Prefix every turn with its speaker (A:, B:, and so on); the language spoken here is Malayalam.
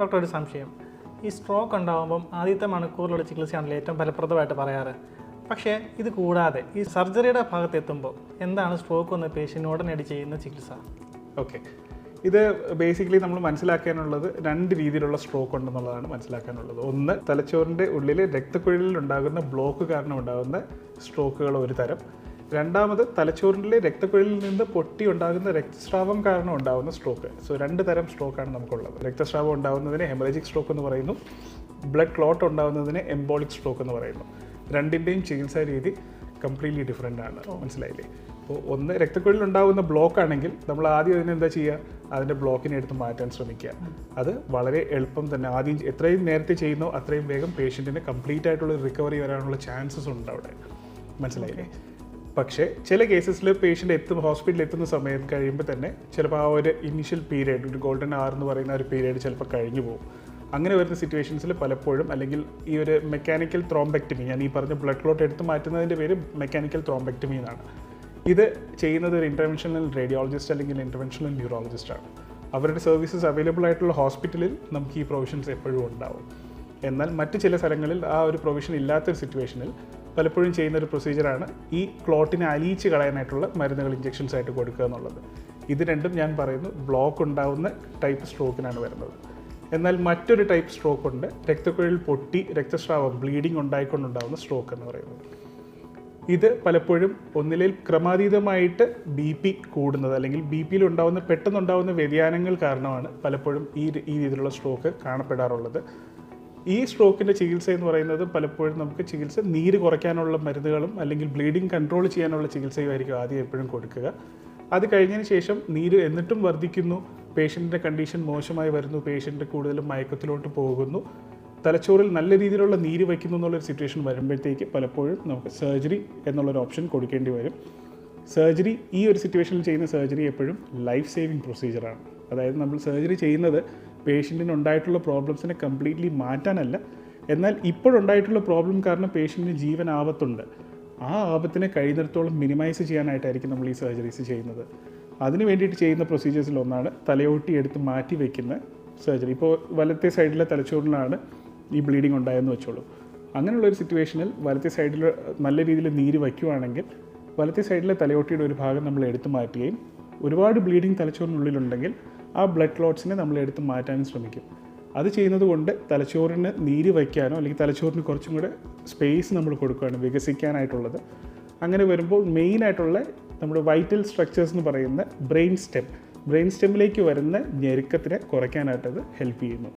A: ഡോക്ടർ ഒരു സംശയം. ഈ സ്ട്രോക്ക് ഉണ്ടാകുമ്പം ആദ്യത്തെ മണിക്കൂറിലുള്ള ചികിത്സയാണല്ലോ ഏറ്റവും ഫലപ്രദമായിട്ട് പറയാറ്. പക്ഷേ ഇത് കൂടാതെ ഈ സർജറിയുടെ ഭാഗത്ത് എത്തുമ്പോൾ എന്താണ് സ്ട്രോക്ക് എന്ന പേഷ്യന്റ് ഉടനടി ചെയ്യുന്ന ചികിത്സ?
B: ഓക്കെ ഇത് ബേസിക്കലി നമ്മൾ മനസ്സിലാക്കാനുള്ളത് രണ്ട് രീതിയിലുള്ള സ്ട്രോക്ക് ഉണ്ടെന്നുള്ളതാണ് മനസ്സിലാക്കാനുള്ളത്. ഒന്ന് തലച്ചോറിന്റെ ഉള്ളിൽ രക്തക്കുഴലിൽ ഉണ്ടാകുന്ന ബ്ലോക്ക് കാരണം ഉണ്ടാകുന്ന സ്ട്രോക്കുകൾ ഒരു തരം. രണ്ടാമത് തലച്ചോറിന്റെ രക്തക്കുഴലിൽ നിന്ന് പൊട്ടി ഉണ്ടാകുന്ന രക്തസ്രാവം കാരണം ഉണ്ടാകുന്ന സ്ട്രോക്ക് സോ രണ്ട് തരം സ്ട്രോക്കാണ് നമുക്കുള്ളത്. രക്തസ്രാവം ഉണ്ടാകുന്നതിന് ഹെമറേജിക് സ്ട്രോക്ക് എന്ന് പറയുന്നു. ബ്ലഡ് ക്ലോട്ട് ഉണ്ടാകുന്നതിന് എംബോളിക് സ്ട്രോക്ക് എന്ന് പറയുന്നു. രണ്ടിന്റെയും ചികിത്സാ രീതി കംപ്ലീറ്റ്ലി ഡിഫറെന്റ് ആണ്. മനസ്സിലായില്ലേ? അപ്പോൾ ഒന്ന് രക്തക്കുഴലിൽ ഉണ്ടാകുന്ന ബ്ലോക്ക് ആണെങ്കിൽ നമ്മൾ ആദ്യം അതിന് എന്താ ചെയ്യുക? അതിന്റെ ബ്ലോക്കിനെ എടുത്ത് മാറ്റാൻ ശ്രമിക്കുക. അത് വളരെ എളുപ്പം തന്നെ. ആദ്യം എത്രയും നേരത്തെ ചെയ്യുന്നോ അത്രയും വേഗം പേഷ്യന്റിന് കംപ്ലീറ്റ് ആയിട്ടുള്ള റിക്കവറി വരാനുള്ള ചാൻസസ് ഉണ്ട് അവിടെ. മനസ്സിലായില്ലേ? പക്ഷേ ചില കേസസിൽ പേഷ്യന്റ് എത്തും ഹോസ്പിറ്റലിൽ എത്തുന്ന സമയത്ത് കഴിയുമ്പോൾ തന്നെ ചിലപ്പോൾ ആ ഒരു ഇനിഷ്യൽ പീരീഡ് ഒരു ഗോൾഡൻ ആർ എന്ന് പറയുന്ന ഒരു പീരീഡ് ചിലപ്പോൾ കഴിഞ്ഞു പോകും. അങ്ങനെ വരുന്ന സിറ്റുവേഷൻസിൽ പലപ്പോഴും അല്ലെങ്കിൽ ഈ ഒരു മെക്കാനിക്കൽ ത്രോംബെക്ടമി ഞാൻ ഈ പറഞ്ഞ ബ്ലഡ് ക്ലോട്ട് എടുത്ത് മാറ്റുന്നതിന്റെ പേര് മെക്കാനിക്കൽ ത്രോംബെക്ടമി എന്നാണ്. ഇത് ചെയ്യുന്നത് ഒരു ഇന്റർവെൻഷണൽ റേഡിയോളജിസ്റ്റ് അല്ലെങ്കിൽ ഇന്റർവെൻഷണൽ ന്യൂറോളജിസ്റ്റാണ് അവരുടെ സർവീസസ് അവൈലബിൾ ആയിട്ടുള്ള ഹോസ്പിറ്റലിൽ നമുക്ക് ഈ പ്രൊവിഷൻസ് എപ്പോഴും ഉണ്ടാവും. എന്നാൽ മറ്റ് ചില സ്ഥലങ്ങളിൽ ആ ഒരു പ്രൊവിഷൻ ഇല്ലാത്തൊരു സിറ്റുവേഷനിൽ പലപ്പോഴും ചെയ്യുന്ന ഒരു പ്രൊസീജിയറാണ് ഈ ക്ലോട്ടിനെ അലിയിച്ച് കളയാനായിട്ടുള്ള മരുന്നുകൾ ഇഞ്ചെക്ഷൻസ് ആയിട്ട് കൊടുക്കുക എന്നുള്ളത്. ഇത് രണ്ടും ഞാൻ പറയുന്നു ബ്ലോക്ക് ഉണ്ടാവുന്ന ടൈപ്പ് സ്ട്രോക്കിനാണ് വരുന്നത്. എന്നാൽ മറ്റൊരു ടൈപ്പ് സ്ട്രോക്ക് ഉണ്ട് രക്തക്കുഴൽ പൊട്ടി രക്തസ്രാവം ബ്ലീഡിംഗ് ഉണ്ടായിക്കൊണ്ടുണ്ടാകുന്ന സ്ട്രോക്ക് എന്ന് പറയുന്നത്. ഇത് പലപ്പോഴും ഒന്നിലേൽ ക്രമാതീതമായിട്ട് ബി പി കൂടുന്നത് അല്ലെങ്കിൽ ബി പിയിൽ ഉണ്ടാകുന്ന പെട്ടെന്നുണ്ടാകുന്ന വ്യതിയാനങ്ങൾ കാരണമാണ് പലപ്പോഴും ഈ ഈ രീതിയിലുള്ള സ്ട്രോക്ക് കാണപ്പെടാറുള്ളത്. ഈ സ്ട്രോക്കിന്റെ ചികിത്സ എന്ന് പറയുന്നത് പലപ്പോഴും നമുക്ക് ചികിത്സ നീര് കുറയ്ക്കാനുള്ള മരുന്നുകളും അല്ലെങ്കിൽ ബ്ലീഡിങ് കൺട്രോൾ ചെയ്യാനുള്ള ചികിത്സയുമായിരിക്കും ആദ്യം എപ്പോഴും കൊടുക്കുക. അത് കഴിഞ്ഞതിന് ശേഷം നീര് എന്നിട്ടും വർദ്ധിക്കുന്നു. പേഷ്യന്റിന്റെ കണ്ടീഷൻ മോശമായി വരുന്നു. പേഷ്യന്റ് കൂടുതലും മയക്കത്തിലോട്ട് പോകുന്നു. തലച്ചോറിൽ നല്ല രീതിയിലുള്ള നീര് വയ്ക്കുന്നു എന്നുള്ളൊരു സിറ്റുവേഷൻ വരുമ്പോഴത്തേക്ക് പലപ്പോഴും നമുക്ക് സർജറി എന്നുള്ളൊരു ഓപ്ഷൻ കൊടുക്കേണ്ടി വരും. സർജറി ഈ ഒരു സിറ്റുവേഷനിൽ ചെയ്യുന്ന സർജറി എപ്പോഴും ലൈഫ് സേവിങ് പ്രൊസീജിയറാണ് അതായത് നമ്മൾ സർജറി ചെയ്യുന്നത് പേഷ്യന്റിന് ഉണ്ടായിട്ടുള്ള പ്രോബ്ലംസിനെ കംപ്ലീറ്റ്ലി മാറ്റാനല്ല. എന്നാൽ ഇപ്പോഴുണ്ടായിട്ടുള്ള പ്രോബ്ലം കാരണം പേഷ്യന്റിന് ജീവൻ ആപത്തുണ്ട് ആ ആപത്തിനെ കഴിയുന്നിടത്തോളം മിനിമൈസ് ചെയ്യാനായിട്ടായിരിക്കും നമ്മൾ ഈ സർജറീസ് ചെയ്യുന്നത്. അതിന് വേണ്ടിയിട്ട് ചെയ്യുന്ന പ്രൊസീജിയേഴ്സിൽ ഒന്നാണ് തലയോട്ടി എടുത്ത് മാറ്റി വയ്ക്കുന്ന സർജറി ഇപ്പോൾ വലത്തെ സൈഡിലെ തലച്ചോറിനാണ് ഈ ബ്ലീഡിങ് ഉണ്ടായെന്ന് വെച്ചോളൂ. അങ്ങനെയുള്ള ഒരു സിറ്റുവേഷനിൽ വലത്തെ സൈഡിൽ നല്ല രീതിയിൽ നീര് വയ്ക്കുവാണെങ്കിൽ വലത്തെ സൈഡിലെ തലയോട്ടിയുടെ ഒരു ഭാഗം നമ്മൾ എടുത്തു മാറ്റുകയും ഒരുപാട് ബ്ലീഡിങ് തലച്ചോറിനുള്ളിലുണ്ടെങ്കിൽ ആ ബ്ലഡ് ക്ലോട്ട്സിനെ നമ്മൾ എടുത്ത് മാറ്റാനും ശ്രമിക്കും. അത് ചെയ്യുന്നത് കൊണ്ട് തലച്ചോറിന് നീര് വയ്ക്കാനോ അല്ലെങ്കിൽ തലച്ചോറിന് കുറച്ചും കൂടെ സ്പേസ് നമ്മൾ കൊടുക്കുകയാണ് വികസിക്കാനായിട്ടുള്ളത്. അങ്ങനെ വരുമ്പോൾ മെയിനായിട്ടുള്ള നമ്മുടെ വൈറ്റൽ സ്ട്രക്ചേഴ്സ് എന്ന് പറയുന്ന ബ്രെയിൻ സ്റ്റെം ബ്രെയിൻ സ്റ്റെമ്മിലേക്ക് വരുന്ന ഞെരുക്കത്തിനെ കുറയ്ക്കാനായിട്ടത് ഹെൽപ്പ് ചെയ്യുന്നു.